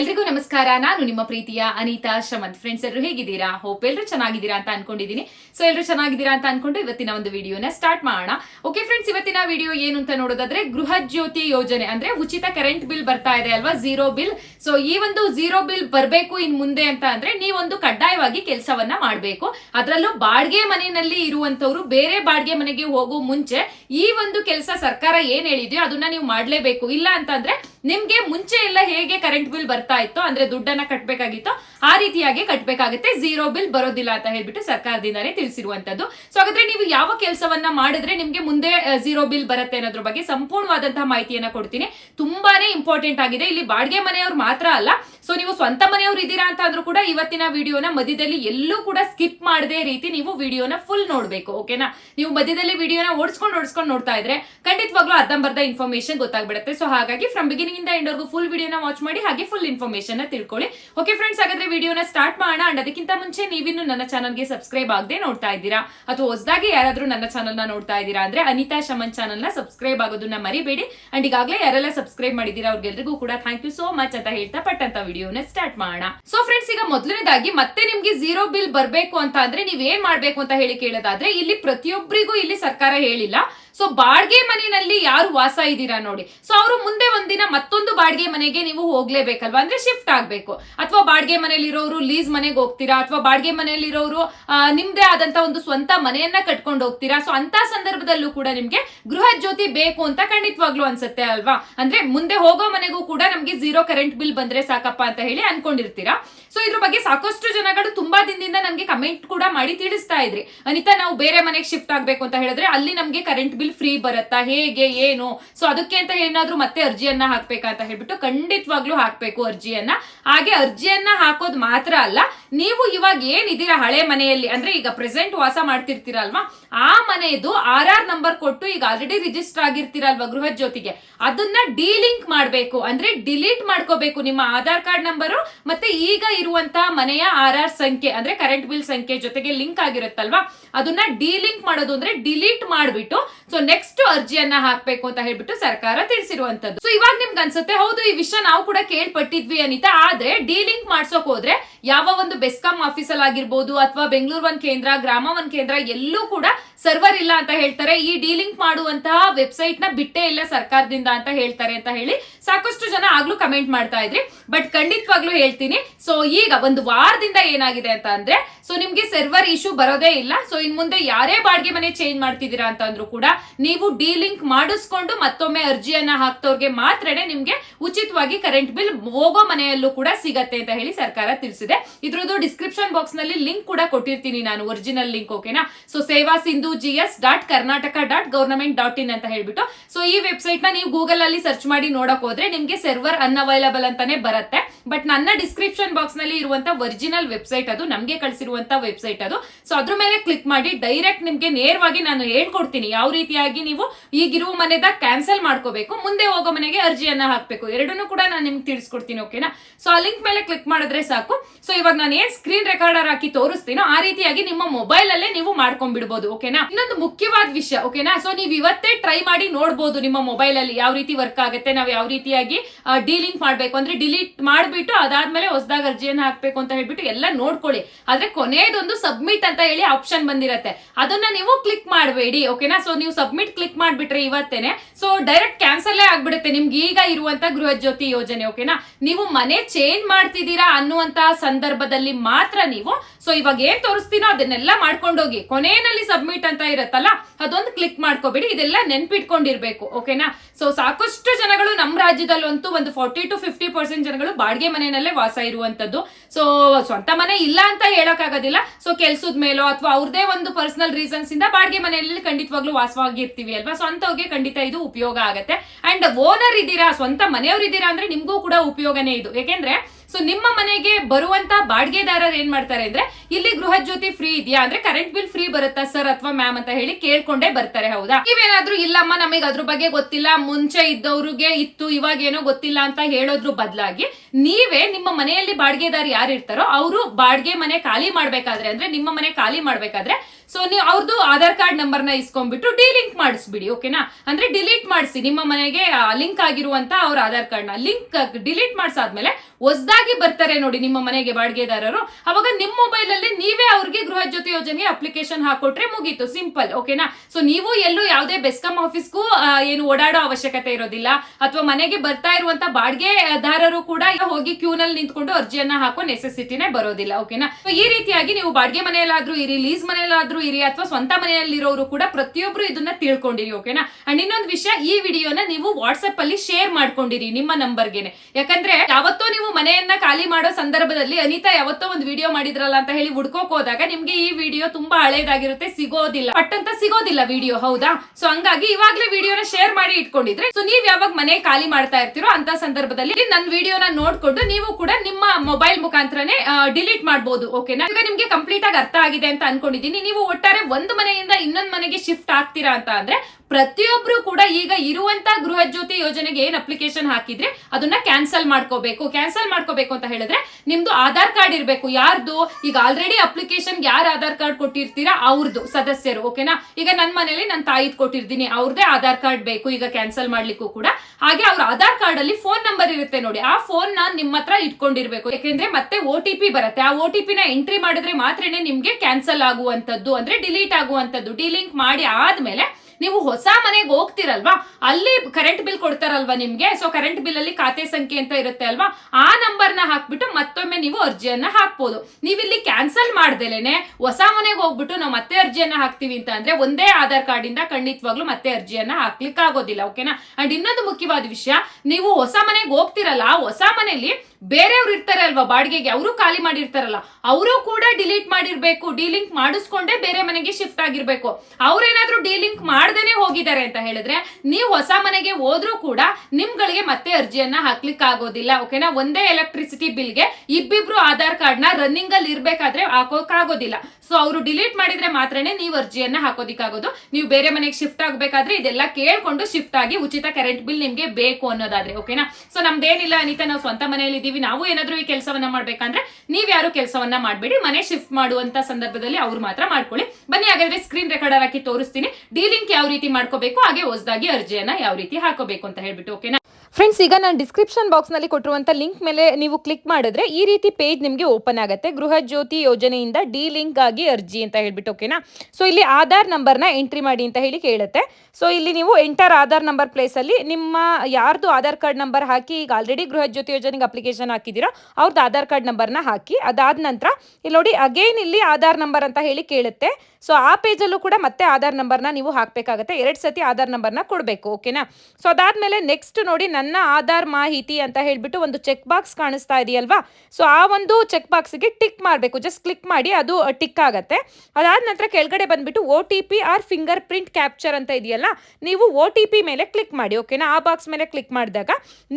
ಎಲ್ರಿಗೂ ನಮಸ್ಕಾರ. ನಾನು ನಿಮ್ಮ ಪ್ರೀತಿಯ ಅನಿತಾ ಶಮಂತ್ ಫ್ರೆಂಡ್ಸ್ ಎಲ್ಲರೂ ಹೇಗಿದ್ದೀರಾ? ಹೋಪ್ ಎಲ್ಲರೂ ಚೆನ್ನಾಗಿದ್ದೀರಾ ಅಂತ ಅನ್ಕೊಂಡಿದ್ದೀನಿ. ಸೊ ಎಲ್ಲರೂ ಚೆನ್ನಾಗಿದ್ದೀರಾ ಅಂತ ಅನ್ಕೊಂಡು ಇವತ್ತಿನ ಒಂದು ವಿಡಿಯೋನ ಸ್ಟಾರ್ಟ್ ಮಾಡೋಣ. ಓಕೆ ಫ್ರೆಂಡ್ಸ್ ಇವತ್ತಿನ ವಿಡಿಯೋ ಏನು ಅಂತ ನೋಡೋದಾದ್ರೆ ಗೃಹ ಜ್ಯೋತಿ ಯೋಜನೆ. ಅಂದ್ರೆ ಉಚಿತ ಕರೆಂಟ್ ಬಿಲ್ ಬರ್ತಾ ಇದೆ ಅಲ್ವಾ? ಝೀರೋ ಬಿಲ್ ಸೊ ಈ ಒಂದು ಝೀರೋ ಬಿಲ್ ಬರಬೇಕು ಇನ್ ಮುಂದೆ ಅಂತ ಅಂದ್ರೆ ನೀವೊಂದು ಕಡ್ಡಾಯವಾಗಿ ಕೆಲಸವನ್ನ ಮಾಡಬೇಕು. ಅದರಲ್ಲೂ ಬಾಡಿಗೆ ಮನೆಯಲ್ಲಿ ಇರುವಂತವ್ರು ಬೇರೆ ಬಾಡಿಗೆ ಮನೆಗೆ ಹೋಗೋ ಮುಂಚೆ ಈ ಒಂದು ಕೆಲಸ ಸರ್ಕಾರ ಏನ್ ಹೇಳಿದೆಯೋ ಅದನ್ನ ನೀವು ಮಾಡಲೇಬೇಕು. ಇಲ್ಲ ಅಂತಂದ್ರೆ ನಿಮ್ಗೆ ಮುಂಚೆ ಎಲ್ಲ ಹೇಗೆ ಕರೆಂಟ್ ಬಿಲ್ ಬರ್ತಾ ಇತ್ತು ಅಂದ್ರೆ ದುಡ್ಡನ್ನ ಕಟ್ಬೇಕಾಗಿತ್ತು, ಆ ರೀತಿಯಾಗಿ ಕಟ್ಬೇಕಾಗುತ್ತೆ. ಝೀರೋ ಬಿಲ್ ಬರೋದಿಲ್ಲ ಅಂತ ಹೇಳ್ಬಿಟ್ಟು ಸರ್ಕಾರದಿಂದಾನೇ ತಿಳಿಸಿರುವಂತದ್ದು ಸೊ ಹಾಗಾದ್ರೆ ನೀವು ಯಾವ ಕೆಲಸವನ್ನ ಮಾಡಿದ್ರೆ ನಿಮ್ಗೆ ಮುಂದೆ ಝೀರೋ ಬಿಲ್ ಬರುತ್ತೆ ಅನ್ನೋದ್ರ ಬಗ್ಗೆ ಸಂಪೂರ್ಣವಾದಂತಹ ಮಾಹಿತಿಯನ್ನ ಕೊಡ್ತೀನಿ. ತುಂಬಾನೇ ಇಂಪಾರ್ಟೆಂಟ್ ಆಗಿದೆ. ಇಲ್ಲಿ ಬಾಡಿಗೆ ಮನೆಯವ್ರು ಮಾತ್ರ ಅಲ್ಲ ಸೊ ನೀವು ಸ್ವಂತ ಮನೆಯವ್ರು ಇದ್ದೀರಾ ಅಂತ ಅಂದ್ರೂ ಕೂಡ ಇವತ್ತಿನ ವಿಡಿಯೋನ ಮಧ್ಯದಲ್ಲಿ ಎಲ್ಲೂ ಕೂಡ ಸ್ಕಿಪ್ ಮಾಡದೆ ರೀತಿ ನೀವು ವಿಡಿಯೋನ ಫುಲ್ ನೋಡ್ಬೇಕು, ಓಕೆನಾ? ನೀವು ಮಧ್ಯದಲ್ಲಿ ವಿಡಿಯೋನ ಓಡಿಸ್ಕೊಂಡು ಓಡಿಸ್ಕೊಂಡು ನೋಡ್ತಾ ಇದ್ರೆ ಖಂಡಿತವಾಗ್ಲೂ ಅರ್ಧಂಬರ್ಧ ಇನ್ಫಾರ್ಮೇಶನ್ ಗೊತ್ತಾಗ್ಬಿಡುತ್ತೆ. ಸೊ ಹಾಗಾಗಿ ಫ್ರಮ್ ಬಿಗಿನಿಂಗ್ ಇಂದ ಎಂಡ್ ವರ್ಗು ಫುಲ್ ವಿಡಿಯೋನ ವಾಚ್ ಮಾಡಿ, ಹಾಗೆ ಫುಲ್ ಇನ್ಫಾರ್ಮೇಶನ್ ತಿಳ್ಕೊಳ್ಳಿ. ಓಕೆ ಫ್ರೆಂಡ್ಸ್ ಹಾಗಾದ್ರೆ ವಿಡಿಯೋನ ಸ್ಟಾರ್ಟ್ ಮಾಡೋಣ. ಅಂಡ್ ಅದಕ್ಕಿಂತ ಮುಂಚೆ ನೀವಿನ್ನು ನನ್ನ ಚಾನಲ್ಗೆ ಸಬ್ಸ್ಕ್ರೈಬ್ ಆಗದೆ ನೋಡ್ತಾ ಇದ್ದೀರಾ? ಅಥವಾ ಹೊಸದಾಗಿ ಯಾರಾದ್ರೂ ನನ್ನ ಚಾನಲ್ನ ನೋಡ್ತಾ ಇದ್ದೀರಾ ಅಂದ್ರೆ ಅನಿತಾ ಶಮನ್ ಚಾನಲ್ನ ಸಬ್ಸ್ಕ್ರೈಬ್ ಆಗೋದನ್ನ ಮರಿಬೇಡಿ. ಅಂಡ್ ಈಗಾಗಲೇ ಯಾರೆಲ್ಲ ಸಬ್ಸ್ಕ್ರೈಬ್ ಮಾಡಿದೀರಾ ಅವ್ರಿಗೆಲ್ರಿಗೂ ಕೂಡ ಥ್ಯಾಂಕ್ ಯು ಸೋ ಮಚ್ ಅಂತ ಹೇಳ್ತಾ ಪಟ್ಟಂತ ವಿಡಿಯೋನ ಸ್ಟಾರ್ಟ್ ಮಾಡೋಣ. ಸೊ ಫ್ರೆಂಡ್ಸ್ ಈಗ ಮೊದಲನೇದಾಗಿ ಮತ್ತೆ ನಿಮ್ಗೆ ಝೀರೋ ಬಿಲ್ ಬರಬೇಕು ಅಂತ ಅಂದ್ರೆ ನೀವ್ ಮಾಡ್ಬೇಕು ಅಂತ ಹೇಳಿ ಕೇಳೋದಾದ್ರೆ ಇಲ್ಲಿ ಪ್ರತಿಯೊಬ್ಬರಿಗೂ ಇಲ್ಲಿ ಸರ್ಕಾರ ಹೇಳಿಲ್ಲ. ಸೊ ಬಾಡಿಗೆ ಮನೆಯಲ್ಲಿ ಯಾರು ವಾಸ ಇದ್ದೀರಾ ನೋಡಿ. ಸೊ ಅವರು ಮುಂದೆ ಒಂದಿನ ಮತ್ತೊಂದು ಬಾಡಿಗೆ ಮನೆಗೆ ನೀವು ಹೋಗ್ಲೇಬೇಕಲ್ವಾ? ಅಂದ್ರೆ ಶಿಫ್ಟ್ ಆಗ್ಬೇಕು. ಅಥವಾ ಬಾಡಿಗೆ ಮನೆಯಲ್ಲಿರೋರು ಲೀಸ್ ಮನೆಗೆ ಹೋಗ್ತೀರಾ? ಅಥವಾ ಬಾಡಿಗೆ ಮನೆಯಲ್ಲಿರೋರು ನಿಮ್ದೇ ಆದಂತ ಒಂದು ಸ್ವಂತ ಮನೆಯನ್ನ ಕಟ್ಕೊಂಡು ಹೋಗ್ತೀರಾ? ಸೊ ಅಂತ ಸಂದರ್ಭದಲ್ಲೂ ಕೂಡ ನಿಮ್ಗೆ ಗೃಹ ಜ್ಯೋತಿ ಬೇಕು ಅಂತ ಖಂಡಿತವಾಗ್ಲೂ ಅನ್ಸುತ್ತೆ ಅಲ್ವಾ? ಅಂದ್ರೆ ಮುಂದೆ ಹೋಗೋ ಮನೆಗೂ ಕೂಡ ನಮ್ಗೆ ಜೀರೋ ಕರೆಂಟ್ ಬಿಲ್ ಬಂದ್ರೆ ಸಾಕಪ್ಪ ಅಂತ ಹೇಳಿ ಅನ್ಕೊಂಡಿರ್ತೀರಾ? ಸೊ ಇದ್ರ ಬಗ್ಗೆ ಸಾಕಷ್ಟು ಜನಗಳು ತುಂಬಾ ದಿನದಿಂದ ನಮ್ಗೆ ಕಮೆಂಟ್ ಕೂಡ ಮಾಡಿ ತಿಳಿಸ್ತಾ ಇದ್ರಿ. ಅನಿತಾ, ನಾವು ಬೇರೆ ಮನೆಗೆ ಶಿಫ್ಟ್ ಆಗ್ಬೇಕು ಅಂತ ಹೇಳಿದ್ರೆ ಅಲ್ಲಿ ನಮ್ಗೆ ಕರೆಂಟ್ ಬಿಲ್ ಫ್ರೀ ಬರುತ್ತಾ, ಹೇಗೆ, ಏನು? ಸೊ ಅದಕ್ಕೆ ಅಂತ ಏನಾದ್ರೂ ಮತ್ತೆ ಅರ್ಜಿಯನ್ನ ಹಾಕ್ಬೇಕಂತ ಹೇಳ್ಬಿಟ್ಟು ಖಂಡಿತವಾಗ್ಲೂ ಹಾಕ್ಬೇಕು ಅರ್ಜಿಯನ್ನ. ಹಾಗೆ ಅರ್ಜಿಯನ್ನ ಹಾಕೋದು ಮಾತ್ರ ಅಲ್ಲ, ನೀವು ಇವಾಗ ಏನಿದ್ದೀರಾ ಹಳೆ ಮನೆಯಲ್ಲಿ, ಅಂದ್ರೆ ಈಗ ಪ್ರೆಸೆಂಟ್ ವಾಸ ಮಾಡ್ತಿರ್ತೀರಲ್ವಾ? ಆ ಮನೆಯದು ಆರ್ ಆರ್ ನಂಬರ್ ಕೊಟ್ಟು ಈಗ ಆಲ್ರೆಡಿ ರಿಜಿಸ್ಟರ್ ಆಗಿರ್ತೀರಲ್ವಾ ಗೃಹ ಜ್ಯೋತಿಗೆ ಅದನ್ನ ಡಿಲಿಂಕ್ ಮಾಡ್ಬೇಕು, ಅಂದ್ರೆ ಡಿಲೀಟ್ ಮಾಡ್ಕೋಬೇಕು ನಿಮ್ಮ ಆಧಾರ್ ಕಾರ್ಡ್ ನಂಬರು, ಮತ್ತೆ ಈಗ ಇರುವಂತಹ ಮನೆಯ ಆರ್ ಆರ್ ಸಂಖ್ಯೆ, ಅಂದ್ರೆ ಕರೆಂಟ್ ಬಿಲ್ ಸಂಖ್ಯೆ ಜೊತೆಗೆ ಲಿಂಕ್ ಆಗಿರುತ್ತಲ್ವಾ? ಅದನ್ನ ಡಿಲಿಂಕ್ ಮಾಡೋದು ಅಂದ್ರೆ ಡಿಲೀಟ್ ಮಾಡ್ಬಿಟ್ಟು ಸೊ ನೆಕ್ಸ್ಟ್ ಅರ್ಜಿಯನ್ನ ಹಾಕ್ಬೇಕು ಅಂತ ಹೇಳ್ಬಿಟ್ಟು ಸರ್ಕಾರ ತಿಳಿಸಿರುವಂತದ್ದು. ಸೊ ಇವಾಗ ನಿಮ್ಗೆ ಅನ್ಸುತ್ತೆ, ಹೌದು, ಈ ವಿಷಯ ನಾವು ಕೂಡ ಕೇಳ್ಪಟ್ಟಿದ್ವಿ ಅನಿತಾ, ಆದ್ರೆ ಡಿಲಿಂಕ್ ಮಾಡ್ಸೋಕ್ ಹೋದ್ರೆ ಯಾವ ಒಂದು ಬೆಸ್ಕಾಂ ಆಫೀಸಲ್ಲಿ ಆಗಿರ್ಬೋದು ಅಥವಾ ಬೆಂಗಳೂರು ಒಂದ್ ಕೇಂದ್ರ, ಗ್ರಾಮ ಒಂದ್ ಕೇಂದ್ರ, ಎಲ್ಲೂ ಕೂಡ ಸರ್ವರ್ ಇಲ್ಲ ಅಂತ ಹೇಳ್ತಾರೆ. ಈ ಡೀಲಿಂಕ್ ಮಾಡುವಂತಹ ವೆಬ್ಸೈಟ್ನ ಬಿಟ್ಟೇ ಇಲ್ಲ ಸರ್ಕಾರದಿಂದ ಅಂತ ಹೇಳ್ತಾರೆ ಅಂತ ಹೇಳಿ ಸಾಕಷ್ಟು ಜನ ಆಗ್ಲೂ ಕಮೆಂಟ್ ಮಾಡ್ತಾ ಇದ್ರಿ. ಬಟ್ ಖಂಡಿತವಾಗ್ಲೂ ಹೇಳ್ತೀನಿ ಸೊ ಈಗ ಒಂದು ವಾರದಿಂದ ಏನಾಗಿದೆ ಅಂತ ಅಂದ್ರೆ ಸೊ ನಿಮ್ಗೆ ಸರ್ವರ್ ಇಶ್ಯೂ ಬರೋದೇ ಇಲ್ಲ. ಸೊ ಇನ್ ಮುಂದೆ ಯಾರೇ ಬಾಡಿಗೆ ಮನೆ ಚೇಂಜ್ ಮಾಡ್ತಿದ್ದೀರಾ ಅಂತ ಅಂದ್ರು ಕೂಡ ನೀವು ಡಿಲಿಂಕ್ ಮಾಡಿಸ್ಕೊಂಡು ಮತ್ತೊಮ್ಮೆ ಅರ್ಜಿಯನ್ನ ಹಾಕ್ತವ್ರಿಗೆ ಮಾತ್ರನೇ ನಿಮ್ಗೆ ಉಚಿತವಾಗಿ ಕರೆಂಟ್ ಬಿಲ್ ಹೋಗೋ ಮನೆಯಲ್ಲೂ ಕೂಡ ಸಿಗತ್ತೆ ಅಂತ ಹೇಳಿ ಸರ್ಕಾರ ತಿಳಿಸಿದೆ. ಇದ್ರದ್ದು ಡಿಸ್ಕ್ರಿಪ್ಷನ್ ಬಾಕ್ಸ್ನಲ್ಲಿ ಲಿಂಕ್ ಕೂಡ ಕೊಟ್ಟಿರ್ತೀನಿ ನಾನು ಒರಿಜಿನಲ್ ಲಿಂಕ್ ಓಕೆನಾ so Seva Sindhu G S dot Karnataka dot government dot in ಅಂತ ಹೇಳ್ಬಿಟ್ಟು. ಸೊ ಈ ವೆಬ್ಸೈಟ್ನ ನೀವು ಗೂಗಲ್ ಅಲ್ಲಿ ಸರ್ಚ್ ಮಾಡಿ ನೋಡಕ್ ಹೋದ್ರೆ ನಿಮ್ಗೆ ಸರ್ವರ್ ಅನ್ಅವೈಲಬಲ್ ಅಂತಾನೆ ಬರುತ್ತೆ. ಬಟ್ ನನ್ನ ಡಿಸ್ಕ್ರಿಪ್ಷನ್ ಬಾಕ್ಸ್ನಲ್ಲಿ ಇರುವಂತ ಒರಿಜಿನಲ್ ವೆಬ್ಸೈಟ್ ಅದು ನಮ್ಗೆ ಕಳಿಸಿರುವಂತ ವೆಬ್ಸೈಟ್ ಅದು. ಸೊ ಅದ್ರ ಮೇಲೆ ಕ್ಲಿಕ್ ಮಾಡಿ ಡೈರೆಕ್ಟ್ ನಿಮ್ಗೆ ನೇರವಾಗಿ ನಾನು ಹೇಳ್ಕೊಡ್ತೀನಿ ಯಾವ ರೀತಿಯಾಗಿ ನೀವು ಈಗಿರುವ ಮನೆದ ಕ್ಯಾನ್ಸಲ್ ಮಾಡ್ಕೋಬೇಕು. ಮುಂದೆ ಹೋಗೋ ಮನೆಗೆ ಅರ್ಜಿಯನ್ನ ಹಾಕ್ಬೇಕು. ಎರಡನ್ನೂ ಕೂಡ ನಾನು ನಿಮ್ಗೆ ತಿಳಿಸ್ಕೊಡ್ತೀನಿ ಓಕೆನಾ ಸೊ ಆ ಲಿಂಕ್ ಮೇಲೆ ಕ್ಲಿಕ್ ಮಾಡಿದ್ರೆ ಸಾಕು. ಸೊ ಇವಾಗ ನಾನು ಏನ್ ಸ್ಕ್ರೀನ್ ರೆಕಾರ್ಡರ್ ಹಾಕಿ ತೋರಿಸ್ತೀನೋ ಆ ರೀತಿಯಾಗಿ ನಿಮ್ಮ ಮೊಬೈಲ್ ಅಲ್ಲೇ ನೀವು ಮಾಡ್ಕೊಂಡ್ಬಿಡ್ಬೋದು ಓಕೆನಾ ಇನ್ನೊಂದು ಮುಖ್ಯವಾದ ವಿಷಯ ಓಕೆನಾ ಸೊ ನೀವು ಇವತ್ತೇ ಟ್ರೈ ಮಾಡಿ ನೋಡ್ಬೋದು ನಿಮ್ಮ ಮೊಬೈಲ್ ಅಲ್ಲಿ ಯಾವ ರೀತಿ ವರ್ಕ್ ಆಗುತ್ತೆ, ನಾವು ಯಾವ ರೀತಿಯಾಗಿ ಡೀಲಿಂಗ್ ಮಾಡ್ಬೇಕು. ಅಂದ್ರೆ ಡಿಲೀಟ್ ಮಾಡ್ಬಿಟ್ಟು ಅದಾದ್ಮೇಲೆ ಹೊಸದಾಗ ಅರ್ಜಿಯನ್ನ ಹಾಕ್ಬೇಕು ಅಂತ ಹೇಳ್ಬಿಟ್ಟು ಎಲ್ಲ ನೋಡ್ಕೊಳ್ಳಿ. ಆದ್ರೆ ಕೊನೆಯದೊಂದು ಸಬ್ಮಿಟ್ ಅಂತ ಹೇಳಿ ಆಪ್ಷನ್ ಬಂದಿರತ್ತೆ. ಅದನ್ನ ನೀವು ಕ್ಲಿಕ್ ಮಾಡಬೇಡಿ ಓಕೆನಾ ಸೊ ನೀವು ಸಬ್ಮಿಟ್ ಕ್ಲಿಕ್ ಮಾಡ್ಬಿಟ್ರೆ ಇವತ್ತೇನೆ. ಸೊ ಡೈರೆಕ್ಟ್ ಕ್ಯಾನ್ಸಲ್ಲೇ ಆಗ್ಬಿಡುತ್ತೆ ನಿಮ್ಗೆ ಈಗ ಇರುವಂತ ಗೃಹ ಜ್ಯೋತಿ ಯೋಜನೆ ಓಕೆನಾ ನೀವು ಮನೆ ಚೇಂಜ್ ಮಾಡ್ತಿದ್ದೀರಾ ಅನ್ನುವಂತಹ ಸಂದರ್ಭದಲ್ಲಿ ಮಾತ್ರ ನೀವು ಸೊ ಇವಾಗ ಏನ್ ತೋರಿಸ್ತೀನೋ ಅದನ್ನೆಲ್ಲ ಮಾಡ್ಕೊಂಡೋಗಿ, ಕೊನೆಯಲ್ಲಿ ಸಬ್ಮಿಟ್ ಅಂತ ಇರತ್ತಲ್ಲ, ಅದೊಂದು ಕ್ಲಿಕ್ ಮಾಡ್ಕೋಬೇಡಿ, ಇದೆಲ್ಲ ನೆನ್ಪಿಟ್ಕೊಂಡಿರ್ಬೇಕು ಓಕೆನಾ ಸೊ ಸಾಕಷ್ಟು ಜನಗಳು ನಮ್ಮ ರಾಜ್ಯದಲ್ಲಂತೂ ಒಂದು ಫಾರ್ಟಿ ಟು ಫಿಫ್ಟಿ ಪರ್ಸೆಂಟ್ ಜನಗಳು ಬಾಡಿಗೆ ಮನೆಯಲ್ಲೇ ವಾಸ ಇರುವಂತದ್ದು. ಸೊ ಸ್ವಂತ ಮನೆ ಇಲ್ಲ ಅಂತ ಹೇಳಕ್ಕಾಗೋದಿಲ್ಲ. ಸೊ ಕೆಲ್ಸದ ಮೇಲೋ ಅಥವಾ ಅವ್ರದೇ ಒಂದು ಪರ್ಸನಲ್ ರೀಸನ್ಸ್ ಇಂದ ಬಾಡಿಗೆ ಮನೆಯಲ್ಲಿ ಖಂಡಿತವಾಗ್ಲೂ ವಾಸವಾಗಿರ್ತೀವಿ ಅಲ್ವಾ? ಸೊ ಅಂತವ್ರಿಗೆ ಖಂಡಿತ ಇದು ಉಪಯೋಗ ಆಗುತ್ತೆ. ಅಂಡ್ ಓನರ್ ಇದ್ದೀರಾ, ಸ್ವಂತ ಮನೆಯವ್ರು ಇದ್ದೀರಾ ಅಂದ್ರೆ ನಿಮ್ಗೂ ಕೂಡ ಉಪಯೋಗನೇ ಇದು. ಯಾಕೆಂದ್ರೆ ಸೊ ನಿಮ್ಮ ಮನೆಗೆ ಬರುವಂತ ಬಾಡಿಗೆದಾರರು ಏನ್ ಮಾಡ್ತಾರೆ ಅಂದ್ರೆ, ಇಲ್ಲಿ ಗೃಹ ಜ್ಯೋತಿ ಫ್ರೀ ಇದೆಯಾ ಅಂದ್ರೆ ಕರೆಂಟ್ ಬಿಲ್ ಫ್ರೀ ಬರುತ್ತಾ ಸರ್ ಅಥವಾ ಮ್ಯಾಮ್ ಅಂತ ಹೇಳಿ ಕೇಳ್ಕೊಂಡೇ ಬರ್ತಾರೆ, ಹೌದಾ? ನೀವೇನಾದ್ರೂ ಇಲ್ಲಮ್ಮ, ನಮಗೆ ಅದ್ರ ಬಗ್ಗೆ ಗೊತ್ತಿಲ್ಲ, ಮುಂಚೆ ಇದ್ದವ್ರಿಗೆ ಇತ್ತು ಇವಾಗ ಏನೋ ಗೊತ್ತಿಲ್ಲ ಅಂತ ಹೇಳೋದ್ರ ಬದಲಾಗಿ, ನೀವೇ ನಿಮ್ಮ ಮನೆಯಲ್ಲಿ ಬಾಡಿಗೆದಾರ ಯಾರು ಇರ್ತಾರೋ ಅವರು ಬಾಡಿಗೆ ಮನೆ ಖಾಲಿ ಮಾಡ್ಬೇಕಾದ್ರೆ, ಅಂದ್ರೆ ನಿಮ್ಮ ಮನೆ ಖಾಲಿ ಮಾಡ್ಬೇಕಾದ್ರೆ ಸೊ ನೀವು ಅವ್ರದ್ದು ಆಧಾರ್ ಕಾರ್ಡ್ ನಂಬರ್ನ ಇಸ್ಕೊಂಡ್ಬಿಟ್ಟು ಡಿಲಿಂಕ್ ಮಾಡಿಸ್ಬಿಡಿ, ಓಕೆನಾ? ಅಂದ್ರೆ ಡಿಲೀಟ್ ಮಾಡಿಸಿ, ನಿಮ್ಮ ಮನೆಗೆ ಲಿಂಕ್ ಆಗಿರುವಂತ ಅವ್ರ ಆಧಾರ್ ಕಾರ್ಡ್ನ ಲಿಂಕ್ ಡಿಲೀಟ್ ಮಾಡಿಸಾದ್ಮೇಲೆ ಹೊಸದಾಗಿ ಬರ್ತಾರೆ ನೋಡಿ ನಿಮ್ಮ ಮನೆಗೆ ಬಾಡಿಗೆದಾರರು. ಅವಾಗ ನಿಮ್ಮ ಮೊಬೈಲ್ ಅಲ್ಲಿ ನೀವೇ ಅವ್ರಿಗೆ ಗೃಹ ಜ್ಯೋತಿ ಯೋಜನೆಗೆ ಅಪ್ಲಿಕೇಶನ್ ಹಾಕೊಟ್ರೆ ಮುಗೀತು. ಸಿಂಪಲ್, ಓಕೆನಾ? ಸೊ ನೀವು ಎಲ್ಲೂ ಯಾವುದೇ ಬೆಸ್ಕಾಂ ಆಫೀಸ್ಗೂ ಏನು ಓಡಾಡೋ ಅವಶ್ಯಕತೆ ಇರೋದಿಲ್ಲ. ಅಥವಾ ಮನೆಗೆ ಬರ್ತಾ ಇರುವಂತ ಬಾಡಿಗೆದಾರರು ಕೂಡ ಹೋಗಿ ಕ್ಯೂ ನಲ್ಲಿ ನಿಂತ್ಕೊಂಡು ಅರ್ಜಿಯನ್ನ ಹಾಕೋ ನೆಸೆಸಿಟಿನೇ ಬರೋದಿಲ್ಲ, ಓಕೆನಾ? ಈ ರೀತಿಯಾಗಿ ನೀವು ಬಾಡಿಗೆ ಮನೆಯಲ್ಲಾದ್ರೂ ಇರಿ ಲೀಸ್ ಮನೆಯಲ್ಲಾದ್ರೂ ಇರಿ ಅಥವಾ ಸ್ವಂತ ಮನೆಯಲ್ಲಿರೋರು ಕೂಡ ಪ್ರತಿಯೊಬ್ರು ಇದನ್ನ ತಿಳ್ಕೊಂಡಿರಿ, ಓಕೆನಾ? ಅಂಡ್ ಇನ್ನೊಂದು ವಿಷಯ, ಈ ವಿಡಿಯೋನ ನೀವು ವಾಟ್ಸ್ಆಪ್ ಅಲ್ಲಿ ಶೇರ್ ಮಾಡ್ಕೊಂಡಿರಿ, ನಿಮ್ಮ ನಂಬರ್ಗೆನೆ. ಯಾಕಂದ್ರೆ ಯಾವತ್ತೋ ನೀವು ಮನೆಯನ್ನ ಖಾಲಿ ಮಾಡೋ ಸಂದರ್ಭದಲ್ಲಿ ಅನಿತಾ ಯಾವತ್ತೋ ಒಂದು ವಿಡಿಯೋ ಮಾಡಿದ್ರಲ್ಲ ಅಂತ ಹೇಳಿ ಹುಡ್ಕೋಕ್ ಹೋದಾಗ ನಿಮ್ಗೆ ಈ ವಿಡಿಯೋ ತುಂಬಾ ಹಳೇದಾಗಿರುತ್ತೆ, ಸಿಗೋದಿಲ್ಲ. ಪಟ್ ಅಂತ ಸಿಗೋದಿಲ್ಲ ವಿಡಿಯೋ ಹೌದಾ? ಸೊ ಹಂಗಾಗಿ ಇವಾಗ್ಲೇ ವಿಡಿಯೋನ ಶೇರ್ ಮಾಡಿ ಇಟ್ಕೊಂಡಿದ್ರೆ ಸೊ ನೀವ್ ಯಾವಾಗ ಮನೆ ಖಾಲಿ ಮಾಡ್ತಾ ಇರ್ತೀರೋ ಅಂತ ಸಂದರ್ಭದಲ್ಲಿ ನನ್ನ ವಿಡಿಯೋನ ನೋಡ್ಕೊಂಡು ನೀವು ಕೂಡ ನಿಮ್ಮ ಮೊಬೈಲ್ ಮುಖಾಂತರನೇ ಡಿಲೀಟ್ ಮಾಡಬಹುದು ಓಕೆನಾ? ಈಗ ನಿಮ್ಗೆ ಕಂಪ್ಲೀಟ್ ಆಗಿ ಅರ್ಥ ಆಗಿದೆ ಅಂತ ಅನ್ಕೊಂಡಿದ್ದೀನಿ, ನೀವು ಒಟ್ಟಾರೆ ಒಂದು ಮನೆಯಿಂದ ಇನ್ನೊಂದು ಮನೆಗೆ ಶಿಫ್ಟ್ ಆಗ್ತೀರಾ ಅಂತ ಅಂದ್ರೆ ಪ್ರತಿಯೊಬ್ರು ಕೂಡ ಈಗ ಇರುವಂತ ಗೃಹ ಜ್ಯೋತಿ ಯೋಜನೆಗೆ ಏನ್ ಅಪ್ಲಿಕೇಶನ್ ಹಾಕಿದ್ರೆ ಅದನ್ನ ಕ್ಯಾನ್ಸಲ್ ಮಾಡ್ಕೋಬೇಕು ಕ್ಯಾನ್ಸಲ್ ಮಾಡ್ಕೋಬೇಕು ಅಂತ ಹೇಳಿದ್ರೆ ನಿಮ್ದು ಆಧಾರ್ ಕಾರ್ಡ್ ಇರಬೇಕು. ಯಾರ್ದು? ಈಗ ಆಲ್ರೆಡಿ ಅಪ್ಲಿಕೇಶನ್ ಯಾರು ಆಧಾರ್ ಕಾರ್ಡ್ ಕೊಟ್ಟಿರ್ತೀರಾ? ಅವ್ರದ್ದು ಸದಸ್ಯರು ಓಕೆನಾ ಈಗ ನನ್ನ ಮನೇಲಿ ನನ್ನ ತಾಯಿದ್ ಕೊಟ್ಟಿರ್ತೀನಿ, ಅವ್ರದೇ ಆಧಾರ್ ಕಾರ್ಡ್ ಬೇಕು ಈಗ ಕ್ಯಾನ್ಸಲ್ ಮಾಡ್ಲಿಕ್ಕೂ ಕೂಡ. ಹಾಗೆ ಅವ್ರ ಆಧಾರ್ ಕಾರ್ಡ್ ಅಲ್ಲಿ ಫೋನ್ ನಂಬರ್ ಇರುತ್ತೆ ನೋಡಿ. ಆ ಫೋನ್ನ ನಿಮ್ಮ ಹತ್ರ ಇಟ್ಕೊಂಡಿರ್ಬೇಕು. ಯಾಕೆಂದ್ರೆ ಮತ್ತೆ ಓ ಟಿ ಪಿ ಬರುತ್ತೆ. ಆ ಓ ಟಿ ಪಿ ನ ಎಂಟ್ರಿ ಮಾಡಿದ್ರೆ ಮಾತ್ರನೇ ನಿಮ್ಗೆ ಕ್ಯಾನ್ಸಲ್ ಆಗುವಂತದ್ದು ಅಂದ್ರೆ ಡಿಲೀಟ್ ಆಗುವಂತದ್ದು ಡಿಲಿಂಕ್ ಮಾಡಿ ಆದ್ಮೇಲೆ ನೀವು ಹೊಸ ಮನೆಗೆ ಹೋಗ್ತಿರಲ್ವಾ? ಅಲ್ಲಿ ಕರೆಂಟ್ ಬಿಲ್ ಕೊಡ್ತಾರಲ್ವಾ ನಿಮ್ಗೆ? ಸೊ ಕರೆಂಟ್ ಬಿಲ್ ಅಲ್ಲಿ ಖಾತೆ ಸಂಖ್ಯೆ ಅಂತ ಇರುತ್ತೆ ಅಲ್ವಾ? ಆ ನಂಬರ್ನ ಹಾಕ್ಬಿಟ್ಟು ಮತ್ತೊಮ್ಮೆ ನೀವು ಅರ್ಜಿಯನ್ನ ಹಾಕ್ಬೋದು. ನೀವಿಲ್ಲಿ ಕ್ಯಾನ್ಸಲ್ ಮಾಡ್ದೇನೆ ಹೊಸ ಮನೆಗೆ ಹೋಗ್ಬಿಟ್ಟು ನಾವು ಮತ್ತೆ ಅರ್ಜಿಯನ್ನ ಹಾಕ್ತಿವಿ ಅಂತ ಅಂದ್ರೆ ಒಂದೇ ಆಧಾರ್ ಕಾರ್ಡ್ ಇಂದ ಖಂಡಿತವಾಗ್ಲೂ ಮತ್ತೆ ಅರ್ಜಿಯನ್ನ ಹಾಕ್ಲಿಕ್ಕೆ ಆಗೋದಿಲ್ಲ ಓಕೆನಾ ಅಂಡ್ ಇನ್ನೊಂದು ಮುಖ್ಯವಾದ ವಿಷಯ, ನೀವು ಹೊಸ ಮನೆಗೆ ಹೋಗ್ತಿರಲ್ಲ ಹೊಸ ಮನೆಯಲ್ಲಿ ಬೇರೆಯವ್ರು ಇರ್ತಾರೆ ಅಲ್ವಾ ಬಾಡಿಗೆಗೆ? ಅವರು ಖಾಲಿ ಮಾಡಿರ್ತಾರಲ್ಲ. ಅವರು ಕೂಡ ಡಿಲೀಟ್ ಮಾಡಿರ್ಬೇಕು ಡೀಲಿಂಕ್ ಮಾಡಿಸ್ಕೊಂಡೇ ಬೇರೆ ಮನೆಗೆ ಶಿಫ್ಟ್ ಆಗಿರ್ಬೇಕು. ಅವ್ರೇನಾದ್ರೂ ಡೀಲಿಂಕ್ ಮಾಡ್ದೇನೆ ಹೋಗಿದ್ದಾರೆ ಅಂತ ಹೇಳಿದ್ರೆ, ನೀವು ಹೊಸ ಮನೆಗೆ ಹೋದ್ರೂ ಕೂಡ ನಿಮ್ಗಳಿಗೆ ಮತ್ತೆ ಅರ್ಜಿಯನ್ನ ಹಾಕ್ಲಿಕ್ಕೆ ಆಗೋದಿಲ್ಲ ಓಕೆನಾ ಒಂದೇ ಎಲೆಕ್ಟ್ರಿಸಿಟಿ ಬಿಲ್ಗೆ ಇಬ್ಬಿಬ್ರು ಆಧಾರ್ ಕಾರ್ಡ್ನ ರನ್ನಿಂಗ್ ಅಲ್ಲಿ ಇರ್ಬೇಕಾದ್ರೆ ಹಾಕೋಕ್ಕಾಗೋದಿಲ್ಲ. ಸೊ ಅವರು ಡಿಲೀಟ್ ಮಾಡಿದ್ರೆ ಮಾತ್ರನೇ ನೀವು ಅರ್ಜಿಯನ್ನ ಹಾಕೋದಿಕ್ಕಾಗೋದು. ನೀವು ಬೇರೆ ಮನೆಗೆ ಶಿಫ್ಟ್ ಆಗಬೇಕಾದ್ರೆ ಇದೆಲ್ಲ ಕೇಳ್ಕೊಂಡು ಶಿಫ್ಟ್ ಆಗಿ ಉಚಿತ ಕರೆಂಟ್ ಬಿಲ್ ನಿಮ್ಗೆ ಬೇಕು ಅನ್ನೋದಾದ್ರೆ ಓಕೆನಾ ಸೊ ನಮ್ದೇನಿಲ್ಲ ಅನಿತಾ, ನಾವು ಸ್ವಂತ ಮನೆಯಲ್ಲಿ ಇದೀವಿ ನಾವು ಏನಾದರೂ ಈ ಕೆಲಸವನ್ನ ಮಾಡ್ಬೇಕಂದ್ರೆ ನೀವ್ ಯಾರು ಕೆಲಸವನ್ನ ಮಾಡಬೇಡಿ, ಮನೆ ಶಿಫ್ಟ್ ಮಾಡುವಂತ ಸಂದರ್ಭದಲ್ಲಿ ಅವ್ರು ಮಾತ್ರ ಮಾಡ್ಕೊಳ್ಳಿ. ಬನ್ನಿ, ಹಾಗಾದ್ರೆ ಸ್ಕ್ರೀನ್ ರೆಕಾರ್ಡರ್ ಹಾಕಿ ತೋರಿಸ್ತೀನಿ. ಡೀಲಿಂಗ್ ಯಾವ ರೀತಿ ಮಾಡ್ಕೋಬೇಕು, ಹಾಗೆ ಹೊಸದಾಗಿ ಅರ್ಜಿಯನ್ನ ಯಾವ ರೀತಿ ಹಾಕೋಬೇಕು ಅಂತ ಹೇಳ್ಬಿಟ್ಟು ಓಕೆನಾ ಫ್ರೆಂಡ್ಸ್ ಈಗ ನಾನು ಡಿಸ್ಕ್ರಿಪ್ಷನ್ ಬಾಕ್ಸ್ನಲ್ಲಿ ಕೊಟ್ಟಿರುವಂಥ ಲಿಂಕ್ ಮೇಲೆ ನೀವು ಕ್ಲಿಕ್ ಮಾಡಿದ್ರೆ ಈ ರೀತಿ ಪೇಜ್ ನಿಮಗೆ ಓಪನ್ ಆಗುತ್ತೆ. ಗೃಹ ಜ್ಯೋತಿ ಯೋಜನೆಯಿಂದ ಡಿ ಲಿಂಕ್ ಆಗಿ ಅರ್ಜಿ ಅಂತ ಹೇಳ್ಬಿಟ್ಟು ಓಕೆನಾ ಸೊ ಇಲ್ಲಿ ಆಧಾರ್ ನಂಬರ್ನ ಎಂಟ್ರಿ ಮಾಡಿ ಅಂತ ಹೇಳಿ ಕೇಳುತ್ತೆ. ಸೊ ಇಲ್ಲಿ ನೀವು ಎಂಟರ್ ಆಧಾರ್ ನಂಬರ್ ಪ್ಲೇಸಲ್ಲಿ ನಿಮ್ಮ ಯಾರ್ದು ಆಧಾರ್ ಕಾರ್ಡ್ ನಂಬರ್ ಹಾಕಿ, ಈಗ ಆಲ್ರೆಡಿ ಗೃಹ ಜ್ಯೋತಿ ಯೋಜನೆಗೆ ಅಪ್ಲಿಕೇಶನ್ ಹಾಕಿದ್ದೀರೋ ಅವ್ರದ್ದು ಆಧಾರ್ ಕಾರ್ಡ್ ನಂಬರ್ನ ಹಾಕಿ, ಅದಾದ ನಂತರ ಇಲ್ಲಿ ನೋಡಿ ಅಗೇನ್ ಇಲ್ಲಿ ಆಧಾರ್ ನಂಬರ್ ಅಂತ ಹೇಳಿ ಕೇಳುತ್ತೆ. ಸೊ ಆ ಪೇಜಲ್ಲೂ ಕೂಡ ಮತ್ತೆ ಆಧಾರ್ ನಂಬರ್ನ ನೀವು ಹಾಕಬೇಕಾಗುತ್ತೆ. ಎರಡು ಸತಿ ಆಧಾರ್ ನಂಬರ್ನ ಕೊಡಬೇಕು ಓಕೆನಾ ಸೊ ಅದಾದಮೇಲೆ ನೆಕ್ಸ್ಟ್ ನೋಡಿ ನನ್ನ ಆಧಾರ್ ಮಾಹಿತಿ ಅಂತ ಹೇಳಿಬಿಟ್ಟು ಒಂದು ಚೆಕ್ ಬಾಕ್ಸ್ ಕಾಣಿಸ್ತಾ ಇದೆಯಲ್ವಾ? ಸೊ ಆ ಒಂದು ಚೆಕ್ ಬಾಕ್ಸಿಗೆ ಟಿಕ್ ಮಾಡಬೇಕು. ಜಸ್ಟ್ ಕ್ಲಿಕ್ ಮಾಡಿ ಅದು ಟಿಕ್ ಆಗುತ್ತೆ. ಅದಾದ ನಂತರ ಕೆಳಗಡೆ ಬಂದ್ಬಿಟ್ಟು O T P or finger print capture ಅಂತ ಇದೆಯಲ್ಲ, ನೀವು ಒ ಟಿ ಪಿ ಮೇಲೆ ಕ್ಲಿಕ್ ಮಾಡಿ ಓಕೆನಾ ಆ ಬಾಕ್ಸ್ ಮೇಲೆ ಕ್ಲಿಕ್ ಮಾಡಿದಾಗ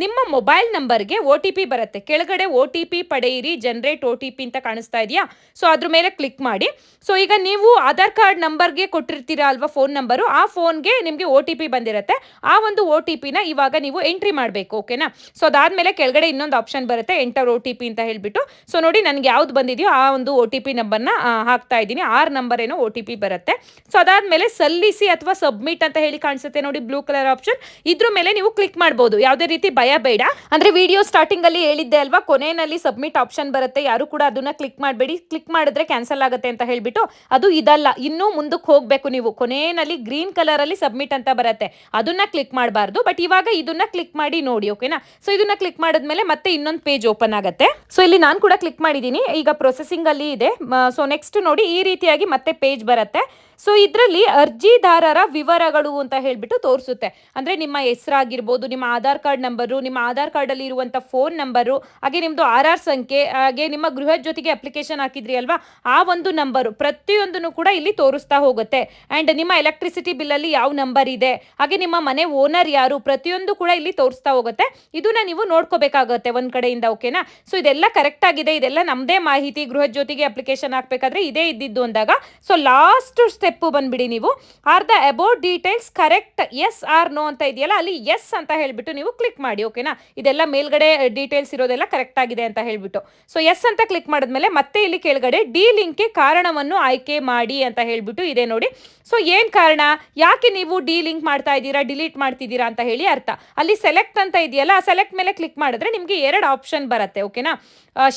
ನಿಮ್ಮ ಮೊಬೈಲ್ ನಂಬರ್ಗೆ ಒ ಟಿ ಪಿ ಬರುತ್ತೆ. ಕೆಳಗಡೆ ಒ ಟಿ ಪಿ ಪಡೆಯಿರಿ ಜನರೇಟ್ ಒ ಟಿ ಪಿ ಅಂತ ಕಾಣಿಸ್ತಾ ಇದೆಯಾ? ಸೊ ಅದ್ರ ಮೇಲೆ ಕ್ಲಿಕ್ ಮಾಡಿ. ಸೊ ಈಗ ನೀವು ಆಧಾರ್ ಕಾರ್ಡ್ ನಂಬರ್ಗೆ ಕೊಟ್ಟಿರ್ತೀರಾ ಅಲ್ವಾ, ಫೋನ್ ನಂಬರು? ಆ ಫೋನ್ಗೆ ನಿಮಗೆ ಒ ಟಿ ಪಿ ಬಂದಿರುತ್ತೆ. ಆ ಒಂದು ಒ ಟಿ ಪಿನ ಇವಾಗ ನೀವು ಎಂಟ್ರಿ ಮಾಡಬೇಕು, ಓಕೆನಾ? ಸೊ ಅದಾದಮೇಲೆ ಕೆಳಗಡೆ ಇನ್ನೊಂದು ಆಪ್ಷನ್ ಬರುತ್ತೆ ಎಂಟರ್ ಒ ಅಂತ ಹೇಳಿಬಿಟ್ಟು. ಸೊ ನೋಡಿ, ನನಗೆ ಯಾವ್ದು ಬಂದಿದೆಯೋ ಆ ಒಂದು ಒ ಟಿ ಪಿ ನಂಬರ್ನ ಹಾಕ್ತಾ ಇದ್ದೀನಿ. ಆರ್ ನಂಬರ್ ಏನೋ ಒ ಟಿ ಪಿ ಬರುತ್ತೆ. ಸೊ ಅದಾದಮೇಲೆ ಸಲ್ಲಿಸಿ ಅಥವಾ ಸಬ್ಮಿಟ್ ಅಂತ ಹೇಳಿ ಕಾಣಿಸುತ್ತೆ ನೋಡಿ ಬ್ಲೂ ಕಲರ್ ಆಪ್ಷನ್ ಇದ್ರ ಮೇಲೆ ನೀವು ಕ್ಲಿಕ್ ಮಾಡ್ಬೋದು. ಯಾವುದೇ ರೀತಿ ಭಯ ಬೇಡ. ಅಂದ್ರೆ ವಿಡಿಯೋ ಸ್ಟಾರ್ಟಿಂಗ್ ಅಲ್ಲಿ ಹೇಳಿದ್ದೆ ಅಲ್ವಾ, ಕೊನೆಯಲ್ಲಿ ಸಬ್ಮಿಟ್ ಆಪ್ಷನ್ ಬರುತ್ತೆ. ಯಾರು ಕೂಡ ಅದನ್ನ ಕ್ಲಿಕ್ ಮಾಡಬೇಡಿ. ಕ್ಲಿಕ್ ಮಾಡಿದ್ರೆ ಕ್ಯಾನ್ಸಲ್ ಆಗುತ್ತೆ ಅಂತ ಹೇಳ್ಬಿಟ್ಟು, ಅದು ಇದಲ್ಲ. ಇನ್ನೂ ಮುಂದಕ್ಕೆ ಹೋಗಬೇಕು ನೀವು. ಕೊನೆಯಲ್ಲಿ ಗ್ರೀನ್ ಕಲರ್ ಅಲ್ಲಿ ಸಬ್ಮಿಟ್ ಅಂತ ಬರುತ್ತೆ. ಅದನ್ನ ಕ್ಲಿಕ್ ಮಾಡಬಾರ್ದು. ಬಟ್ ಇವಾಗ ಇದನ್ನ ಕ್ಲಿಕ್ ಮಾಡಿ ನೋಡಿ ಓಕೆನಾ ಸೊ ಇದನ್ನ ಕ್ಲಿಕ್ ಮಾಡಿದ್ಮೇಲೆ ಮತ್ತೆ ಇನ್ನೊಂದು ಪೇಜ್ ಓಪನ್ ಆಗುತ್ತೆ. ಸೊ ಇಲ್ಲಿ ನಾನು ಕೂಡ ಕ್ಲಿಕ್ ಮಾಡಿದ್ದೀನಿ ಈಗ ಪ್ರೊಸೆಸಿಂಗ್ ಅಲ್ಲಿ ಇದೆ. ಸೊ ನೆಕ್ಸ್ಟ್ ನೋಡಿ, ಈ ರೀತಿಯಾಗಿ ಮತ್ತೆ ಪೇಜ್ ಬರುತ್ತೆ. ಸೊ ಇದರಲ್ಲಿ ಅರ್ಜಿದಾರರ ವಿವರಗಳು ಅಂತ ಹೇಳ್ಬಿಟ್ಟು ತೋರಿಸುತ್ತೆ. ಅಂದ್ರೆ ನಿಮ್ಮ ಹೆಸರಾಗಿರ್ಬೋದು, ನಿಮ್ಮ ಆಧಾರ್ ಕಾರ್ಡ್ ನಂಬರು, ನಿಮ್ಮ ಆಧಾರ್ ಕಾರ್ಡ್ ಅಲ್ಲಿ ಇರುವಂತ ಫೋನ್ ನಂಬರು, ಹಾಗೆ ನಿಮ್ದು ಆರ್ ಆರ್ ಸಂಖ್ಯೆ, ಹಾಗೆ ನಿಮ್ಮ ಗೃಹ ಜೊತೆಗೆ ಅಪ್ಲಿಕೇಶನ್ ಹಾಕಿದ್ರಿ ಅಲ್ವಾ? ಆ ಒಂದು ನಂಬರು ಪ್ರತಿಯೊಂದನ್ನು ಕೂಡ ಇಲ್ಲಿ ತೋರಿಸ್ತಾ ಹೋಗುತ್ತೆ. ಅಂಡ್ ನಿಮ್ಮ ಎಲೆಕ್ಟ್ರಿಸಿಟಿ ಬಿಲ್ ಅಲ್ಲಿ ಯಾವ ನಂಬರ್ ಇದೆ? ಹಾಗೆ ನಿಮ್ಮ ಮನೆ ಓನರ್ ಯಾರು? ಪ್ರತಿಯೊಂದು ಕೂಡ ಇಲ್ಲಿ ತೋರಿಸ್ತಾ ತೋರಿಸ್ತಾ ಹೋಗುತ್ತೆ. ಇದನ್ನ ನೀವು ನೋಡ್ಕೋಬೇಕಾಗುತ್ತೆ ಒಂದ್ ಕಡೆಯಿಂದ ಓಕೆನಾ ಸೊ ಇದೆಲ್ಲ ಕರೆಕ್ಟ್ ಆಗಿದೆ. ಇದೆಲ್ಲ ನಮ್ಮದೇ ಮಾಹಿತಿ. ಗೃಹ ಜ್ಯೋತಿಗೆ ಅಪ್ಲಿಕೇಶನ್ ಹಾಕ್ಬೇಕಾದ್ರೆ ಇದೇ ಇದ್ದಿದ್ದು ಅಂದಾಗ. ಸೊ ಲಾಸ್ಟ್ ಸ್ಟೆಪ್ ಬಂದ್ಬಿಡಿ ನೀವು. Or the about details correct yes or no ಅಂತ ಇದೆಯಲ್ಲ, ಅಲ್ಲಿ ಎಸ್ ಅಂತ ಹೇಳ್ಬಿಟ್ಟು ನೀವು ಕ್ಲಿಕ್ ಮಾಡಿ ಓಕೆನಾ ಇದೆಲ್ಲ ಮೇಲ್ಗಡೆ ಡೀಟೇಲ್ಸ್ ಇರೋದೆಲ್ಲ ಕರೆಕ್ಟ್ ಆಗಿದೆ ಅಂತ ಹೇಳ್ಬಿಟ್ಟು. ಸೊ ಎಸ್ ಅಂತ ಕ್ಲಿಕ್ ಮಾಡಿದ್ಮೇಲೆ ಮತ್ತೆ ಇಲ್ಲಿ ಕೆಳಗಡೆ ಡಿ ಲಿಂಕ್ಗೆ ಕಾರಣವನ್ನು ಆಯ್ಕೆ ಮಾಡಿ ಅಂತ ಹೇಳ್ಬಿಟ್ಟು ಇದೆ ನೋಡಿ. ಸೊ ಏನ್ ಕಾರಣ? ಯಾಕೆ ನೀವು ಡಿ ಲಿಂಕ್ ಮಾಡ್ತಾ ಇದ್ದೀರಾ ಡಿಲೀಟ್ ಮಾಡ್ತಿದ್ದೀರಾ ಅಂತ ಹೇಳಿ ಅರ್ಥ. ಅಲ್ಲಿ ಸೆಲೆಕ್ಟ್ ಅಂತ ಇದೆಯಲ್ಲ, ಆ ಸೆಲೆಕ್ಟ್ ಮೇಲೆ ಕ್ಲಿಕ್ ಮಾಡಿದ್ರೆ ನಿಮಗೆ ಎರಡು ಆಪ್ಷನ್ ಬರುತ್ತೆ, ಓಕೆನಾ?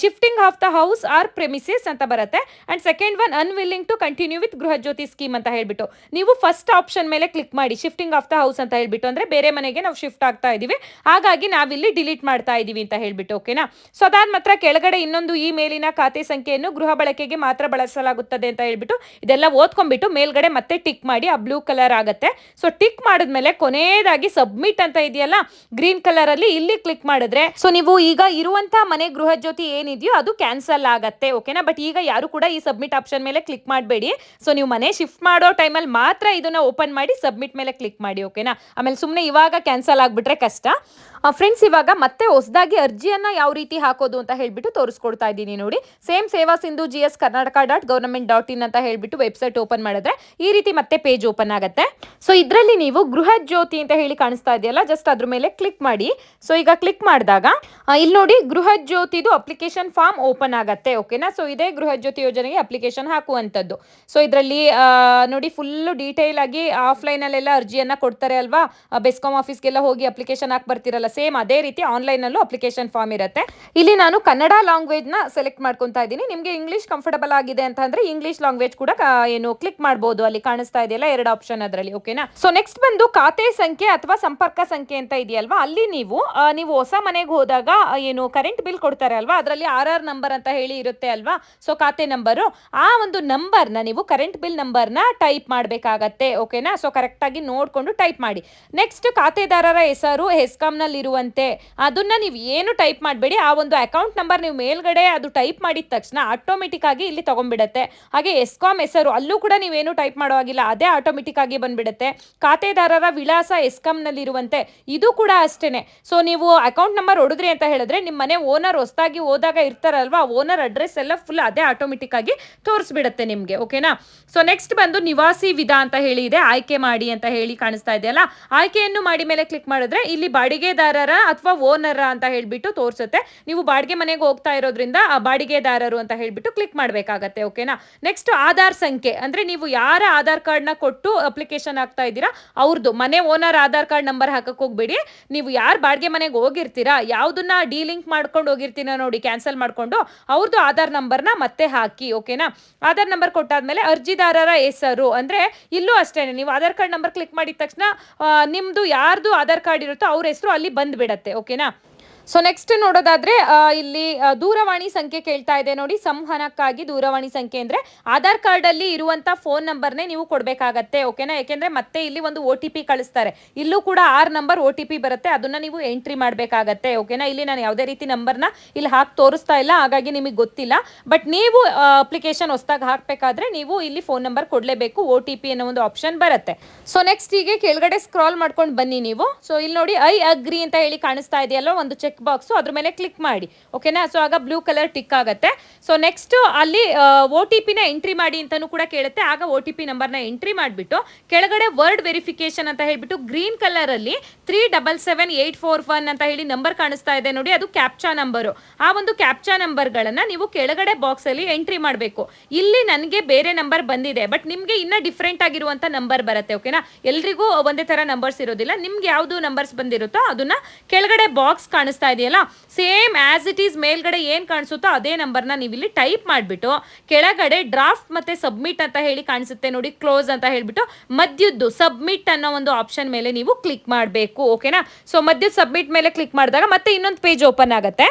Shifting of the house or premises ಅಂತ ಬರುತ್ತೆ. And second one unwilling to continue with Gruha Jyothi scheme ಅಂತ ಹೇಳ್ಬಿಟ್ಟು. ನೀವು ಫಸ್ಟ್ ಆಪ್ಷನ್ ಮೇಲೆ ಕ್ಲಿಕ್ ಮಾಡಿ ಶಿಫ್ಟಿಂಗ್ ಆಫ್ ದ ಹೌಸ್ ಅಂತ ಹೇಳ್ಬಿಟ್ಟು, ಅಂದ್ರೆ ಬೇರೆ ಮನೆಗೆ ನಾವು ಶಿಫ್ಟ್ ಆಗ್ತಾ ಇದೀವಿ. ಹಾಗಾಗಿ ನಾವಿಲ್ಲಿ ಡಿಲೀಟ್ ಮಾಡ್ತಾ ಇದೀವಿ ಅಂತ ಹೇಳ್ಬಿಟ್ಟು, ಓಕೆನಾ? ಸೊ ಅದಾದ ಮಾತ್ರ ಕೆಳಗಡೆ ಇನ್ನೊಂದು ಈ ಮೇಲಿನ ಖಾತೆ ಸಂಖ್ಯೆಯನ್ನು ಗೃಹ ಬಳಕೆಗೆ ಮಾತ್ರ ಬಳಸಲಾಗುತ್ತದೆ ಅಂತ ಹೇಳ್ಬಿಟ್ಟು, ಇದೆಲ್ಲ ಓದ್ಕೊಂಡ್ಬಿಟ್ಟು ಮೇಲ್ಗಡೆ ಮತ್ತೆ ಟಿಕ್ ಮಾಡಿ, ಆ ಬ್ಲೂ ಕಲರ್ ಆಗುತ್ತೆ. ಸೊ ಟಿಕ್ ಮಾಡಿದ್ಮೇಲೆ ಕೊನೆಯದಾಗಿ ಸಬ್ಮಿಟ್ ಅಂತ ಇದೆಯಲ್ಲ ಗ್ರೀನ್ ಕಲರ್ ಅಲ್ಲಿ ಇಲ್ಲಿ ಕ್ಲಿಕ್ ಮಾಡಿದ್ರೆ, ಸೊ ನೀವು ಈಗ ಇರುವಂತ ಮನೆ ಗೃಹ ಜ್ಯೋತಿ ಏನಿದೆಯೋ ಅದು ಕ್ಯಾನ್ಸಲ್ ಆಗತ್ತೆ, ಓಕೆನಾ? ಬಟ್ ಈಗ ಯಾರು ಕೂಡ ಈ ಸಬ್ಮಿಟ್ ಆಪ್ಷನ್ ಮೇಲೆ ಕ್ಲಿಕ್ ಮಾಡಬೇಡಿ. ಸೊ ನೀವು ಮನೆ ಶಿಫ್ಟ್ ಮಾಡೋ ಟೈಮಲ್ಲಿ ಮಾತ್ರ ಇದನ್ನ ಓಪನ್ ಮಾಡಿ ಸಬ್ಮಿಟ್ ಮೇಲೆ ಕ್ಲಿಕ್ ಮಾಡಿ, ಓಕೆನಾ? ಆಮೇಲೆ ಸುಮ್ಮನೆ ಇವಾಗ ಕ್ಯಾನ್ಸಲ್ ಆಗ್ಬಿಟ್ರೆ ಕಷ್ಟ. ಫ್ರೆಂಡ್ಸ್ ಇವಾಗ ಮತ್ತೆ ಹೊಸದಾಗಿ ಅರ್ಜಿಯನ್ನ ಯಾವ ರೀತಿ ಹಾಕೋದು ಅಂತ ಹೇಳ್ಬಿಟ್ಟು ತೋರಿಸ್ಕೊಡ್ತಾ ಇದ್ದೀನಿ ನೋಡಿ. Same Seva Sindhu G S Karnataka dot government dot in ಅಂತ ಹೇಳ್ಬಿಟ್ಟು ವೆಬ್ಸೈಟ್ ಓಪನ್ ಮಾಡಿದ್ರೆ ಈ ರೀತಿ ಮತ್ತೆ ಪೇಜ್ ಓಪನ್ ಆಗುತ್ತೆ. ಸೊ ಇದರಲ್ಲಿ ನೀವು ಗೃಹ ಜ್ಯೋತಿ ಅಂತ ಹೇಳಿ ಕಾಣಿಸ್ತಾ ಇದೆಯಲ್ಲ ಜಸ್ಟ್ ಅದ್ರ ಮೇಲೆ ಕ್ಲಿಕ್ ಮಾಡಿ. ಸೊ ಈಗ ಕ್ಲಿಕ್ ಮಾಡಿದಾಗ ಇಲ್ಲಿ ನೋಡಿ ಗೃಹ ಜ್ಯೋತಿದು ಅಪ್ಲಿಕೇಶನ್ ಫಾರ್ಮ್ ಓಪನ್ ಆಗುತ್ತೆ ಓಕೆನಾ ಸೊ ಇದೇ ಗೃಹ ಜ್ಯೋತಿ ಯೋಜನೆಗೆ ಅಪ್ಲಿಕೇಶನ್ ಹಾಕುವಂಥದ್ದು. ಸೊ ಇದರಲ್ಲಿ ನೋಡಿ ಫುಲ್ಲು ಡೀಟೇಲ್ ಆಗಿ ಆಫ್ಲೈನಲ್ಲೆಲ್ಲ ಅರ್ಜಿಯನ್ನ ಕೊಡ್ತಾರೆ ಅಲ್ವಾ? ಬೆಸ್ಕಾಮ್ ಆಫೀಸ್ಗೆಲ್ಲ ಹೋಗಿ ಅಪ್ಲಿಕೇಶನ್ ಹಾಕಿ ಬರ್ತಿರಲ್ಲ ಸೇಮ್ ಅದೇ ರೀತಿ ಆನ್ಲೈನಲ್ಲೂ ಅಪ್ಲಿಕೇಶನ್ ಫಾರ್ಮ್ ಇರುತ್ತೆ. ಇಲ್ಲಿ ನಾನು ಕನ್ನಡ ಲ್ಯಾಂಗ್ವೇಜ್ನ ಸೆಲೆಕ್ಟ್ ಮಾಡ್ಕೊತಾ ಇದ್ದೀನಿ. ನಿಮಗೆ ಇಂಗ್ಲೀಷ್ ಕಂಫರ್ಟಬಲ್ ಆಗಿದೆ ಅಂತ ಅಂದ್ರೆ ಇಂಗ್ಲೀಷ್ ಲ್ಯಾಂಗ್ವೇಜ್ ಕೂಡ ಏನು ಕ್ಲಿಕ್ ಮಾಡಬಹುದು ಅಲ್ಲಿ ಕಾಣಿಸ್ತಾ ಇದೆಯಲ್ಲ ಎರಡು ಆಪ್ಷನ್ ಅದರಲ್ಲಿ, ಓಕೆನಾ? ಸೊ ನೆಕ್ಸ್ಟ್ ಬಂದು ಖಾತೆ ಸಂಖ್ಯೆ ಅಥವಾ ಸಂಪರ್ಕ ಸಂಖ್ಯೆ ಅಂತ ಇದೆಯಲ್ವಾ? ಅಲ್ಲಿ ನೀವು ನೀವು ಹೊಸ ಮನೆಗೆ ಹೋದಾಗ ಏನು ಕರೆಂಟ್ ಬಿಲ್ ಕೊಡ್ತಾರೆ ಅಲ್ವಾ? ಅದರಲ್ಲಿ ಆರ್ ಆರ್ ನಂಬರ್ ಅಂತ ಹೇಳಿ ಇರುತ್ತೆ ಅಲ್ವಾ? ಸೊ ಖಾತೆ ನಂಬರು. ಆ ಒಂದು ನಂಬರ್ನ ನೀವು ಕರೆಂಟ್ ಬಿಲ್ ನಂಬರ್ನ ಟೈಪ್ ಮಾಡಬೇಕಾಗತ್ತೆ, ಓಕೆನಾ? ಸೊ ಕರೆಕ್ಟಾಗಿ ನೋಡಿಕೊಂಡು ಟೈಪ್ ಮಾಡಿ. ನೆಕ್ಸ್ಟ್ ಖಾತೆದಾರರ ಹೆಸರು ಹೆಸ್ಕಾಮ್ನಲ್ಲಿ ಇರುವಂತೆ. ಅದನ್ನ ನೀವು ಏನು ಟೈಪ್ ಮಾಡಬೇಡಿ, ಆ ಒಂದು ಅಕೌಂಟ್ ನಂಬರ್ ನೀವು ಮೇಲ್ಗಡೆ ಅದು ಟೈಪ್ ಮಾಡಿದ ತಕ್ಷಣ ಆಟೋಮೆಟಿಕ್ ಆಗಿ ಇಲ್ಲಿ ತಗೊಂಡ್ಬಿಡತ್ತೆ. ಹಾಗೆ ಎಸ್ಕಾಮ್ ಹೆಸರು, ಅಲ್ಲೂ ಕೂಡ ನೀವೇನು ಟೈಪ್ ಮಾಡೋ ಆಗಿಲ್ಲ ಅದೇ ಆಟೋಮೆಟಿಕ್ ಆಗಿ ಬಂದ್ಬಿಡತ್ತೆ. ಖಾತೆದಾರರ ವಿಳಾಸ ಎಸ್ಕಾಮ್ನಲ್ಲಿ ಇರುವಂತೆ ಇದು ಕೂಡ ಅಷ್ಟೇನೆ. ಸೊ ನೀವು ಅಕೌಂಟ್ ನಂಬರ್ ಹೊಡೆದ್ರಿ ಅಂತ ಹೇಳಿದ್ರೆ ನಿಮ್ಮ ಮನೆ ಓನರ್ ಹೊಸದಾಗಿ ಹೋದಾಗ ಇರ್ತಾರಲ್ವಾ ಓನರ್ ಅಡ್ರೆಸ್ ಎಲ್ಲ ಫುಲ್ ಅದೇ ಆಟೋಮೆಟಿಕ್ ಆಗಿ ತೋರಿಸ್ಬಿಡತ್ತೆ ನಿಮಗೆ ಓಕೆನಾ ಸೊ ನೆಕ್ಸ್ಟ್ ಬಂದು ನಿವಾಸಿ ವಿಧ ಅಂತ ಹೇಳಿ ಇದೆ ಆಯ್ಕೆ ಮಾಡಿ ಅಂತ ಹೇಳಿ ಕಾಣಿಸ್ತಾ ಇದೆಯಲ್ಲ, ಆಯ್ಕೆಯನ್ನು ಮಾಡಿ ಮೇಲೆ ಕ್ಲಿಕ್ ಮಾಡಿದ್ರೆ ಇಲ್ಲಿ ಬಾಡಿಗೆದಾರರ ಅಥವಾ ಓನರ ಅಂತ ಹೇಳ್ಬಿಟ್ಟು ತೋರಿಸುತ್ತೆ. ನೀವು ಬಾಡಿಗೆ ಮನೆಗೆ ಹೋಗ್ತಾ ಇರೋದ್ರಿಂದ ಆ ಬಾಡಿಗೆದಾರರು ಅಂತ ಹೇಳ್ಬಿಟ್ಟು ಕ್ಲಿಕ್ ಮಾಡಬೇಕಾಗತ್ತೆ, ಓಕೆನಾ? ನೆಕ್ಸ್ಟ್ ಆಧಾರ್ ಸಂಖ್ಯೆ. ಅಂದ್ರೆ ನೀವು ಯಾರ ಆಧಾರ್ ಕಾರ್ಡ್ನ ಕೊಟ್ಟು ಅಪ್ಲಿಕೇಶನ್ ಹಾಕ್ತಾ ಇದ್ದೀರಾ? ಅವ್ರದ್ದು ಮನೆ ಓನರ್ ಆಧಾರ್ ಕಾರ್ಡ್ ನಂಬರ್ ಹಾಕಕ್ಕೆ ಹೋಗ್ಬೇಡಿ. ನೀವು ಯಾರು ಬಾಡಿಗೆ ಮನೆಗೆ ಹೋಗಿರ್ತೀರಾ? ಯಾವುದನ್ನ ಡಿಲಿಂಕ್ ಮಾಡ್ಕೊಂಡು ಹೋಗಿರ್ತೀರಾ ನೋಡಿ, ಕ್ಯಾನ್ಸಲ್ ಮಾಡ್ಕೊಂಡು ಅವ್ರದ್ದು ಆಧಾರ್ ನಂಬರ್ನ ಮತ್ತೆ ಹಾಕಿ, ಓಕೆನಾ? ಆಧಾರ್ ನಂಬರ್ ಕೊಟ್ಟಾದ್ಮೇಲೆ ಅರ್ಜಿದಾರರ ಹೆಸರು. ಅಂದ್ರೆ ಇಲ್ಲೂ ಅಷ್ಟೇ ನೀವು ಆಧಾರ್ ಕಾರ್ಡ್ ನಂಬರ್ ಕ್ಲಿಕ್ ಮಾಡಿದ ತಕ್ಷಣ ನಿಮ್ಮದು ಯಾರ್ದು ಆಧಾರ್ ಕಾರ್ಡ್ ಇರುತ್ತೋ ಅವ್ರ ಹೆಸರು ಅಲ್ಲಿ ಬಂದ್ಬಿಡತ್ತೆ ಓಕೆನಾ ಸೊ ನೆಕ್ಸ್ಟ್ ನೋಡೋದಾದ್ರೆ ಇಲ್ಲಿ ದೂರವಾಣಿ ಸಂಖ್ಯೆ ಕೇಳ್ತಾ ಇದೆ ನೋಡಿ. ಸಂವಹನಕ್ಕಾಗಿ ದೂರವಾಣಿ ಸಂಖ್ಯೆ ಅಂದ್ರೆ ಆಧಾರ್ ಕಾರ್ಡ್ ಅಲ್ಲಿ ಇರುವಂತ ಫೋನ್ ನಂಬರ್ನೇ ನೀವು ಕೊಡ್ಬೇಕಾಗತ್ತೆ ಓಕೆನಾ ಯಾಕೆಂದ್ರೆ ಮತ್ತೆ ಇಲ್ಲಿ ಒಂದು ಒ ಟಿ ಪಿ ಕಳಿಸ್ತಾರೆ. ಇಲ್ಲೂ ಕೂಡ or number O T P ಬರುತ್ತೆ. ಅದನ್ನ ನೀವು ಎಂಟ್ರಿ ಮಾಡಬೇಕಾಗತ್ತೆ ಓಕೆನಾ ಇಲ್ಲಿ ನಾನು ಯಾವುದೇ ರೀತಿ ನಂಬರ್ನ ಇಲ್ಲಿ ಹಾಕಿ ತೋರಿಸ್ತಾ ಇಲ್ಲ, ಹಾಗಾಗಿ ನಿಮಗೆ ಗೊತ್ತಿಲ್ಲ. ಬಟ್ ನೀವು ಅಪ್ಲಿಕೇಶನ್ ಹೊಸದಾಗಿ ಹಾಕಬೇಕಾದ್ರೆ ನೀವು ಇಲ್ಲಿ ಫೋನ್ ನಂಬರ್ ಕೊಡಲೇಬೇಕು ಒ ಟಿ ಪಿ ಅನ್ನೋ ಒಂದು ಆಪ್ಷನ್ ಬರುತ್ತೆ. ಸೊ ನೆಕ್ಸ್ಟ್ ಈಗ ಕೆಳಗಡೆ ಸ್ಕ್ರಾಲ್ ಮಾಡ್ಕೊಂಡು ಬನ್ನಿ ನೀವು. ಸೊ ಇಲ್ಲಿ ನೋಡಿ ಐ ಅಗ್ರಿ ಅಂತ ಹೇಳಿ ಕಾಣಿಸ್ತಾ ಇದೆಯಲ್ಲ ಒಂದು ಚೆಕ್ ಬಾಕ್ಸ್ ಅದ್ರ ಮೇಲೆ ಕ್ಲಿಕ್ ಮಾಡಿ ಓಕೆನಾ ಸೊ ಆಗ ಬ್ಲೂ ಕಲರ್ ಟಿಕ್ ಆಗುತ್ತೆ. ಸೊ ನೆಕ್ಸ್ಟ್ ಅಲ್ಲಿ ಒ ಟಿ ಪಿನ ಎಂಟ್ರಿ ಮಾಡಿ ಅಂತಾನೂ ಕೂಡ ಕೇಳುತ್ತೆ. ಆಗ ಒ ಟಿ ಪಿ ನಂಬರ್ನ ಎಂಟ್ರಿ ಮಾಡಿಬಿಟ್ಟು, ಕೆಳಗಡೆ ವರ್ಡ್ ವೆರಿಫಿಕೇಶನ್ ಅಂತ ಹೇಳ್ಬಿಟ್ಟು ಗ್ರೀನ್ ಕಲರ್ ಅಲ್ಲಿ three double seven eight four one ಅಂತ ಹೇಳಿ ನಂಬರ್ ಕಾಣಿಸ್ತಾ ಇದೆ ನೋಡಿ, ಅದು ಕ್ಯಾಪ್ಚಾ ನಂಬರು ಆ ಒಂದು ಕ್ಯಾಪ್ಚಾ ನಂಬರ್ಗಳನ್ನ ನೀವು ಕೆಳಗಡೆ ಬಾಕ್ಸ್ ಅಲ್ಲಿ ಎಂಟ್ರಿ ಮಾಡಬೇಕು. ಇಲ್ಲಿ ನನಗೆ ಬೇರೆ ನಂಬರ್ ಬಂದಿದೆ ಬಟ್ ನಿಮಗೆ ಇನ್ನ ಡಿಫ್ರೆಂಟ್ ಆಗಿರುವಂತ ನಂಬರ್ ಬರುತ್ತೆ ಓಕೆನಾ ಎಲ್ರಿಗೂ ಒಂದೇ ತರ ನಂಬರ್ಸ್ ಇರೋದಿಲ್ಲ. ನಿಮ್ಗೆ ಯಾವುದು ನಂಬರ್ಸ್ ಬಂದಿರುತ್ತೋ ಅದನ್ನ ಕೆಳಗಡೆ ಬಾಕ್ಸ್ ಕಾಣಿಸ್ತಾ ಇದೆಯಲ್ಲ? ಸೇಮ್ ಆಸ್ ಇಟ್ ಈಸ್ ಮೇಲ್ಗಡೆ ಏನು ಕಾಣಿಸುತ್ತೋ ಅದೇ ನಂಬರ್ನ ನೀವು ಇಲ್ಲಿ ಟೈಪ್ ಮಾಡಿಬಿಟ್ಟು, ಕೆಳಗಡೆ ಡ್ರಾಫ್ಟ್ ಮತ್ತೆ ಸಬ್ಮಿಟ್ ಅಂತ ಹೇಳಿ ಕಾಣಿಸುತ್ತೆ ನೋಡಿ ಕ್ಲೋಸ್ ಅಂತ ಹೇಳಿಬಿಟ್ಟು, ಮಧ್ಯದ್ದು ಸಬ್ಮಿಟ್ ಅನ್ನೋ ಒಂದು ಆಪ್ಷನ್ ಮೇಲೆ ನೀವು ಕ್ಲಿಕ್ ಮಾಡಬೇಕು ಓಕೆನಾ ಸೊ ಮಧ್ಯದ ಸಬ್ಮಿಟ್ ಮೇಲೆ ಕ್ಲಿಕ್ ಮಾಡಿದಾಗ ಮತ್ತೆ ಇನ್ನೊಂದು ಪೇಜ್ ಓಪನ್ ಆಗುತ್ತೆ.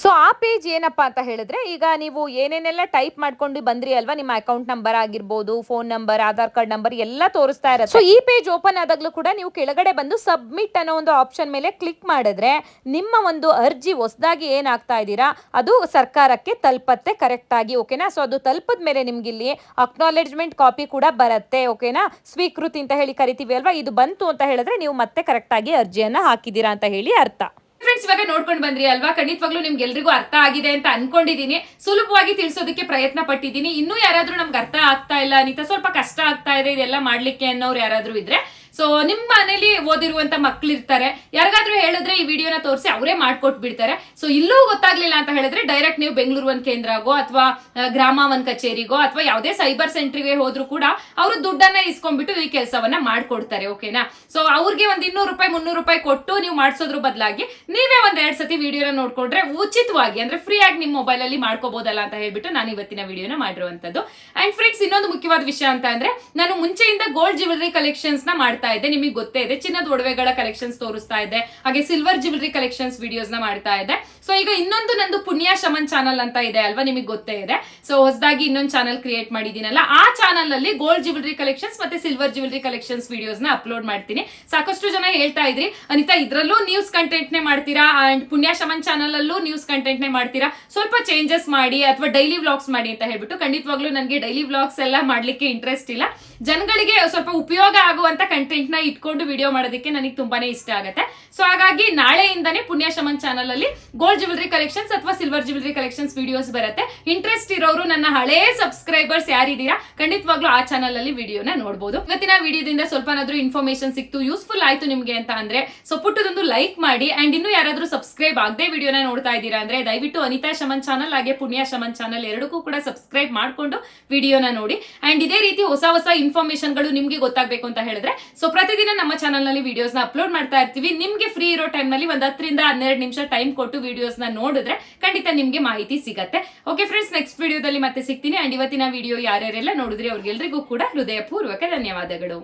ಸೊ ಆ ಪೇಜ್ ಏನಪ್ಪ ಅಂತ ಹೇಳಿದ್ರೆ, ಈಗ ನೀವು ಏನೇನೆಲ್ಲ ಟೈಪ್ ಮಾಡ್ಕೊಂಡು ಬಂದ್ರಿ ಅಲ್ವಾ? ನಿಮ್ಮ ಅಕೌಂಟ್ ನಂಬರ್ ಆಗಿರ್ಬೋದು phone number Aadhaar card number ಎಲ್ಲ ತೋರಿಸ್ತಾ ಇರುತ್ತೆ. ಸೊ ಈ ಪೇಜ್ ಓಪನ್ ಆದಾಗ್ಲೂ ಕೂಡ ನೀವು ಕೆಳಗಡೆ ಬಂದು ಸಬ್ಮಿಟ್ ಅನ್ನೋ ಒಂದು ಆಪ್ಷನ್ ಮೇಲೆ ಕ್ಲಿಕ್ ಮಾಡಿದ್ರೆ ನಿಮ್ಮ ಒಂದು ಅರ್ಜಿ ಹೊಸದಾಗಿ ಏನಾಗ್ತಾ ಇದ್ದೀರಾ? ಅದು ಸರ್ಕಾರಕ್ಕೆ ತಲುಪತ್ತೆ ಕರೆಕ್ಟ್ ಆಗಿ ಓಕೆನಾ ಸೊ ಅದು ತಲುಪದ ಮೇಲೆ ನಿಮ್ಗೆ ಇಲ್ಲಿ ಅಕ್ನಾಲೆಜ್ಮೆಂಟ್ ಕಾಪಿ ಕೂಡ ಬರುತ್ತೆ ಓಕೆನಾ ಸ್ವೀಕೃತಿ ಅಂತ ಹೇಳಿ ಕರಿತೀವಿ ಅಲ್ವಾ? ಇದು ಬಂತು ಅಂತ ಹೇಳಿದ್ರೆ ನೀವು ಮತ್ತೆ ಕರೆಕ್ಟ್ ಆಗಿ ಅರ್ಜಿಯನ್ನ ಹಾಕಿದ್ದೀರಾ ಅಂತ ಹೇಳಿ ಅರ್ಥ. ಫ್ರೆಂಡ್ಸ್ ಇವಾಗ ನೋಡ್ಕೊಂಡ್ ಬಂದ್ರಿ ಅಲ್ವಾ? ಖಂಡಿತವಾಗ್ಲೂ ನಿಮ್ಗೆ ಎಲ್ರಿಗೂ ಅರ್ಥ ಆಗಿದೆ ಅಂತ ಅನ್ಕೊಂಡಿದೀನಿ ಸುಲಭವಾಗಿ ತಿಳಿಸೋದಕ್ಕೆ ಪ್ರಯತ್ನ ಪಟ್ಟಿದ್ದೀನಿ. ಇನ್ನೂ ಯಾರಾದ್ರೂ ನಮ್ಗೆ ಅರ್ಥ ಆಗ್ತಾ ಇಲ್ಲ, ಅನಿತಾ ಸ್ವಲ್ಪ ಕಷ್ಟ ಆಗ್ತಾ ಇದೆ, ಇದೆಲ್ಲ ಮಾಡ್ಲಿಕ್ಕೆ ಅನ್ನೋರು ಯಾರಾದ್ರೂ ಇದ್ರೆ ಸೊ ನಿಮ್ಮ ಮನೇಲಿ ಓದಿರುವಂತ ಮಕ್ಳಿರ್ತಾರೆ. ಯಾರಿಗಾದ್ರೂ ಹೇಳಿದ್ರೆ ಈ ವಿಡಿಯೋನ ತೋರಿಸಿ ಅವರೇ ಮಾಡ್ಕೊಟ್ ಬಿಡ್ತಾರೆ ಸೊ ಇಲ್ಲೂ ಗೊತ್ತಾಗ್ಲಿಲ್ಲ ಅಂತ ಹೇಳಿದ್ರೆ ಡೈರೆಕ್ಟ್ ನೀವು ಬೆಂಗಳೂರು ಒಂದ್ ಕೇಂದ್ರಗೋ ಅಥವಾ ಗ್ರಾಮ ಒಂದ್ ಕಚೇರಿಗೋ ಅಥವಾ ಯಾವುದೇ ಸೈಬರ್ ಸೆಂಟ್ರಿಗೆ ಹೋದ್ರು ಕೂಡ ಅವರು ದುಡ್ಡನ್ನ ಇಸ್ಕೊಂಡ್ಬಿಟ್ಟು ಈ ಕೆಲಸವನ್ನ ಮಾಡ್ಕೊಡ್ತಾರೆ ಓಕೆನಾ ಸೊ ಅವ್ರಿಗೆ ಒಂದ್ ಇನ್ನೂರು ರೂಪಾಯಿ, ಮುನ್ನೂರು ರೂಪಾಯಿ ಕೊಟ್ಟು ನೀವು ಮಾಡಿಸೋದ್ರ ಬದಲಾಗಿ ನೀವೇ ಒಂದ್ ಎರಡ್ ಸತಿ ವಿಡಿಯೋನ ನೋಡ್ಕೊಂಡ್ರೆ ಉಚಿತವಾಗಿ, ಅಂದ್ರೆ ಫ್ರೀ ಆಗಿ ನಿಮ್ಮ ಮೊಬೈಲ್ ಅಲ್ಲಿ ಮಾಡ್ಕೋಬಹುದಲ್ಲ ಅಂತ ಹೇಳ್ಬಿಟ್ಟು ನಾನು ಇವತ್ತಿನ ವಿಡಿಯೋನ ಮಾಡಿರುವಂತದ್ದು. ಅಂಡ್ ಫ್ರೆಂಡ್ಸ್ ಇನ್ನೊಂದು ಮುಖ್ಯವಾದ ವಿಷಯ ಅಂತ ಅಂದ್ರೆ, ನಾನು ಮುಂಚೆಯಿಂದ ಗೋಲ್ಡ್ ಜ್ಯುವೆಲರಿ ಕಲೆಕ್ಷನ್ಸ್ನ ಮಾಡ್ತಾ ಇದ್ದೆ ನಿಮಗೆ ಗೊತ್ತೇ ಇದೆ. ಚಿನ್ನದ ಒಡವೆಗಳ ಕಲೆಕ್ಷನ್ಸ್ ತೋರಿಸ್ತಾ ಇದೆ. ಹಾಗೆ ಸಿಲ್ವರ್ ಜ್ಯುವೆಲರಿ ಕಲೆಕ್ಷನ್ಸ್ ವಿಡಿಯೋಸ್ನ ಮಾಡ್ತಾ ಇದೆ. ಸೊ ಈಗ ಇನ್ನೊಂದು ನಂದು ಪುಣ್ಯ ಶಮನ್ ಚಾನಲ್ ಅಂತ ಇದೆ ಅಲ್ವಾ, ನಿಮಗೆ ಗೊತ್ತೇ ಇದೆ. ಸೊ ಹೊಸದಾಗಿ ಇನ್ನೊಂದು ಚಾನಲ್ ಕ್ರಿಯೇಟ್ ಮಾಡಿದೀನಲ್ಲ ಆ ಚಾನಲ್ ಅಲ್ಲಿ ಗೋಲ್ಡ್ ಜ್ಯುವೆಲರಿ ಕಲೆಕ್ಷನ್ಸ್ ಮತ್ತೆ ಸಿಲ್ವರ್ ಜ್ಯುವೆಲರಿ ಕಲೆಕ್ಷನ್ಸ್ ವಿಡಿಯೋಸ್ನ ಅಪ್ಲೋಡ್ ಮಾಡ್ತೀನಿ. ಸಾಕಷ್ಟು ಜನ ಹೇಳ್ತಾ ಇದ್ರಿ, ಅನಿತಾ, ಇದ್ರಲ್ಲೂ ನ್ಯೂಸ್ ಕಂಟೆಂಟ್ ನೇ ಮಾಡ್ತೀರಾ? ಅಂಡ್ ಪುಣ್ಯ ಶಮನ್ ಚಾನಲ್ ಅಲ್ಲೂ ನ್ಯೂಸ್ ಕಂಟೆಂಟ್ ನೇ ಮಾಡ್ತೀರಾ? ಸ್ವಲ್ಪ ಚೇಂಜಸ್ ಮಾಡಿ ಅಥವಾ ಡೈಲಿ ವ್ಲಾಗ್ಸ್ ಮಾಡಿ ಅಂತ ಹೇಳ್ಬಿಟ್ಟು, ಖಂಡಿತವಾಗ್ಲೂ ನನಗೆ ಡೈಲಿ ವ್ಲಾಗ್ಸ್ ಎಲ್ಲ ಮಾಡ್ಲಿಕ್ಕೆ ಇಂಟ್ರೆಸ್ಟ್ ಇಲ್ಲ. ಜನಗಳಿಗೆ ಸ್ವಲ್ಪ ಉಪಯೋಗ ಆಗುವಂತ ಕಂಟೆಂಟ್ ನ ಇಟ್ಕೊಂಡು ವಿಡಿಯೋ ಮಾಡೋದಕ್ಕೆ ನನಗೆ ತುಂಬಾನೇ ಇಷ್ಟ ಆಗುತ್ತೆ. ಸೊ ಹಾಗಾಗಿ ನಾಳೆಯಿಂದಾನೇ ಪುಣ್ಯ ಶಮನ್ ಚಾನಲ್ ಅಲ್ಲಿ ಗೋಲ್ಡ್ ಜ್ಯುವೆಲ್ರಿ ಕಲೆಕ್ಷನ್ಸ್ ಅಥವಾ ಸಿಲ್ವರ್ ಜ್ಯುವೆಲ್ರಿ ಕಲೆಕ್ಷನ್ಸ್ ವಿಡಿಯೋಸ್ ಬರುತ್ತೆ. ಇಂಟ್ರೆಸ್ಟ್ ಇರೋರು ನನ್ನ ಹಳೇ ಸಬ್ಸ್ಕ್ರೈಬರ್ಸ್ ಯಾರಿದ್ದೀರಾ, ಖಂಡಿತವಾಗ್ಲೂ ಆ ಚಾನಲ್ ಅಲ್ಲಿ ವಿಡಿಯೋನ ನೋಡಬಹುದು ಇವತ್ತಿನ ವಿಡಿಯೋದಿಂದ ಸ್ವಲ್ಪನಾದ್ರೂ ಇನ್ಫಾರ್ಮೇಶನ್ ಸಿಕ್ತು ಯೂಸ್ಫುಲ್ ಆಯ್ತು ನಿಮಗೆ ಅಂತ ಅಂದ್ರೆ ಸೊ ಪುಟ್ಟದೊಂದು ಲೈಕ್ ಮಾಡಿ ಅಂಡ್ ಇನ್ನು ಯಾರಾದ್ರೂ ಸಬ್ಸ್ಕ್ರೈಬ್ ಆಗದೆ ವಿಡಿಯೋನ ನೋಡ್ತಾ ಇದ್ದೀರಾ ಅಂದ್ರೆ, ದಯವಿಟ್ಟು ಅನಿತಾ ಶಮನ್ ಚಾನಲ್ ಹಾಗೆ ಪುಣ್ಯ ಶಮನ್ ಚಾನಲ್ ಎರಡಕ್ಕೂ ಕೂಡ ಸಬ್ಸ್ಕ್ರೈಬ್ ಮಾಡ್ಕೊಂಡು ವಿಡಿಯೋನ ನೋಡಿ. ಅಂಡ್ ಇದೇ ರೀತಿ ಹೊಸ ಹೊಸ ಇನ್ಫಾರ್ಮೇಶನ್ಗಳು ಗಳು ನಿಮ್ಗೆ ಗೊತ್ತಾಗಬೇಕು ಅಂತ ಹೇಳಿದ್ರೆ ಸೊ ಪ್ರತಿದಿನ ನಮ್ಮ ಚಾನಲ್ನಲ್ಲಿ ವಿಡಿಯೋಸ್ ಅಪ್ಲೋಡ್ ಮಾಡ್ತಾ ಇರ್ತೀವಿ. ನಿಮ್ಗೆ ಫ್ರೀ ಇರೋ ಟೈಮ್ನಲ್ಲಿ ಒಂದ್ ಹತ್ತರಿಂದ ಹನ್ನೆರಡು ನಿಮಿಷ ಟೈಮ್ ಕೊಟ್ಟು ವಿಡಿಯೋಸ್ ನೋಡಿದ್ರೆ ಖಂಡಿತ ನಿಮಗೆ ಮಾಹಿತಿ ಸಿಗತ್ತೆ. ಓಕೆ ಫ್ರೆಂಡ್ಸ್ ನೆಕ್ಸ್ಟ್ ವಿಡಿಯೋದಲ್ಲಿ ಮತ್ತೆ ಸಿಗ್ತೀನಿ. ಅಂಡ್ ಇವತ್ತಿನ ವಿಡಿಯೋ ಯಾರ್ಯಾರೆಲ್ಲ ನೋಡಿದ್ರಿ ಅವ್ರಿಗೆಲ್ರಿಗೂ ಕೂಡ ಹೃದಯಪೂರ್ವಕ ಧನ್ಯವಾದಗಳು.